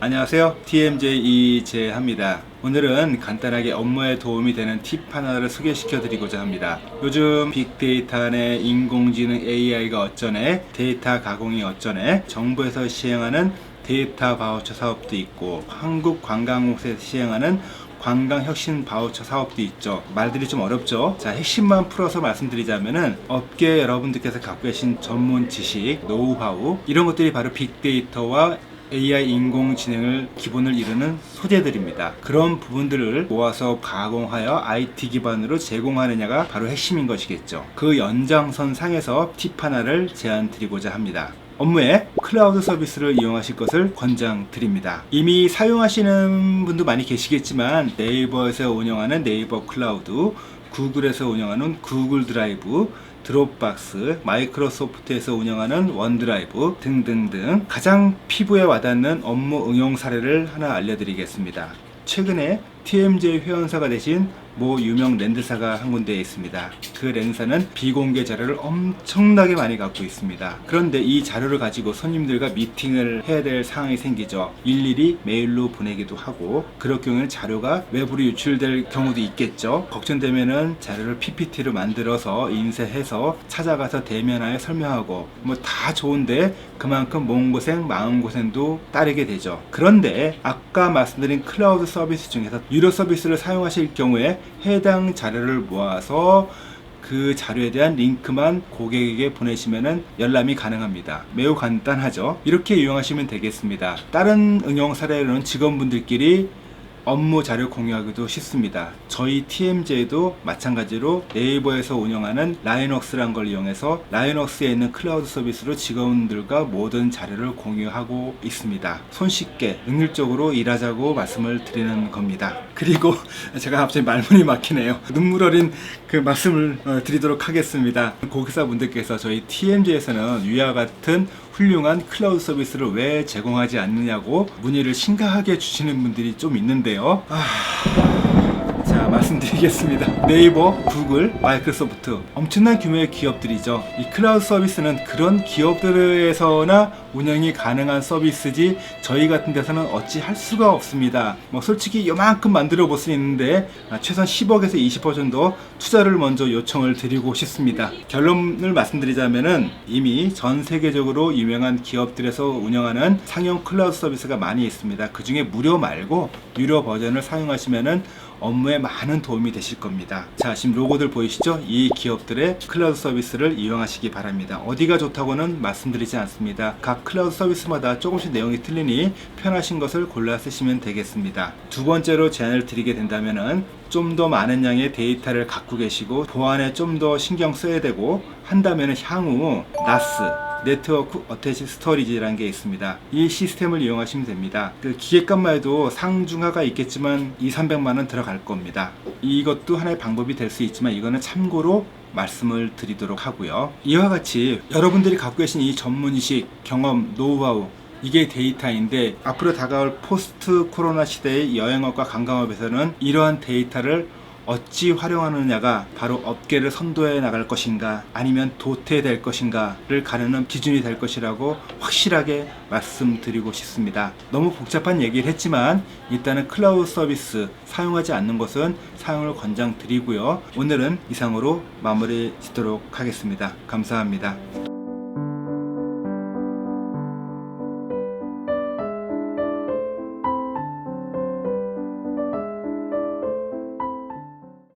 안녕하세요. TMJ 이재합니다. 오늘은 간단하게 업무에 도움이 되는 팁 하나를 소개시켜 드리고자 합니다. 요즘 빅데이터네 인공지능 AI가 어쩌네, 데이터 가공이 어쩌네, 정부에서 시행하는 데이터 바우처 사업도 있고, 한국 관광공사에서 시행하는 관광 혁신 바우처 사업도 있죠. 말들이 좀 어렵죠. 자, 핵심만 풀어서 말씀드리자면은 업계 여러분들께서 갖고 계신 전문 지식, 노우하우 이런 것들이 바로 빅데이터와 AI 인공지능을 기본을 이루는 소재들입니다. 그런 부분들을 모아서 가공하여 IT 기반으로 제공하느냐가 바로 핵심인 것이겠죠. 그 연장선 상에서 팁 하나를 제안 드리고자 합니다. 업무에 클라우드 서비스를 이용하실 것을 권장드립니다. 이미 사용하시는 분도 많이 계시겠지만 네이버에서 운영하는 네이버 클라우드, 구글에서 운영하는 구글 드라이브, 드롭박스, 마이크로소프트에서 운영하는 원드라이브 등등등 가장 피부에 와닿는 업무 응용 사례를 하나 알려드리겠습니다. 최근에 TMJ 회원사가 되신 모 유명 랜드사가 한 군데에 있습니다. 그 랜드사는 비공개 자료를 엄청나게 많이 갖고 있습니다. 그런데 이 자료를 가지고 손님들과 미팅을 해야 될 상황이 생기죠. 일일이 메일로 보내기도 하고 그럴 경우에는 자료가 외부로 유출될 경우도 있겠죠. 걱정되면은 자료를 PPT로 만들어서 인쇄해서 찾아가서 대면하여 설명하고 뭐 다 좋은데 그만큼 몸고생, 마음고생도 따르게 되죠. 그런데 아까 말씀드린 클라우드 서비스 중에서 유료 서비스를 사용하실 경우에 해당 자료를 모아서 그 자료에 대한 링크만 고객에게 보내시면 열람이 가능합니다. 매우 간단하죠. 이렇게 이용하시면 되겠습니다. 다른 응용 사례로는 직원분들끼리 업무 자료 공유하기도 쉽습니다. 저희 TMJ도 마찬가지로 네이버에서 운영하는 라이넉스란 걸 이용해서 라이넉스에 있는 클라우드 서비스로 직원들과 모든 자료를 공유하고 있습니다. 손쉽게 능률적으로 일하자고 말씀을 드리는 겁니다. 그리고 제가 갑자기 말문이 막히네요. 눈물 어린 그 말씀을 어, 드리도록 하겠습니다. 고객사분들께서 저희 TMJ에서는 위와 같은 훌륭한 클라우드 서비스를 왜 제공하지 않느냐고 문의를 심각하게 주시는 분들이 좀 있는데요. 아... 자, 말씀드리겠습니다. 네이버, 구글, 마이크로소프트 엄청난 규모의 기업들이죠. 이 클라우드 서비스는 그런 기업들에서나 운영이 가능한 서비스지 저희 같은 데서는 어찌 할 수가 없습니다. 뭐 솔직히 요만큼 만들어 볼 수 있는데 아, 최소한 10억에서 20% 정도 투자를 먼저 요청을 드리고 싶습니다. 결론을 말씀드리자면은 이미 전 세계적으로 유명한 기업들에서 운영하는 상용 클라우드 서비스가 많이 있습니다. 그 중에 무료 말고 유료 버전을 사용하시면은 업무에 많은 도움이 되실 겁니다. 자, 지금 로고들 보이시죠? 이 기업들의 클라우드 서비스를 이용하시기 바랍니다. 어디가 좋다고는 말씀드리지 않습니다. 각 클라우드 서비스마다 조금씩 내용이 틀리니 편하신 것을 골라 쓰시면 되겠습니다. 두 번째로 제안을 드리게 된다면은 좀더 많은 양의 데이터를 갖고 계시고 보안에 좀 더 신경 써야 되고 한다면은 향후 나스 네트워크 어태치 스토리지라는 게 있습니다. 이 시스템을 이용하시면 됩니다. 그 기계값만 해도 상중하가 있겠지만 2, 300만 원 들어갈 겁니다. 이것도 하나의 방법이 될 수 있지만 이거는 참고로 말씀을 드리도록 하고요. 이와 같이 여러분들이 갖고 계신 이 전문의식, 경험, 노하우 이게 데이터인데 앞으로 다가올 포스트 코로나 시대의 여행업과 관광업에서는 이러한 데이터를 어찌 활용하느냐가 바로 업계를 선도해 나갈 것인가 아니면 도태될 것인가를 가르는 기준이 될 것이라고 확실하게 말씀드리고 싶습니다. 너무 복잡한 얘기를 했지만 일단은 클라우드 서비스 사용하지 않는 것은 사용을 권장드리고요. 오늘은 이상으로 마무리 짓도록 하겠습니다. 감사합니다.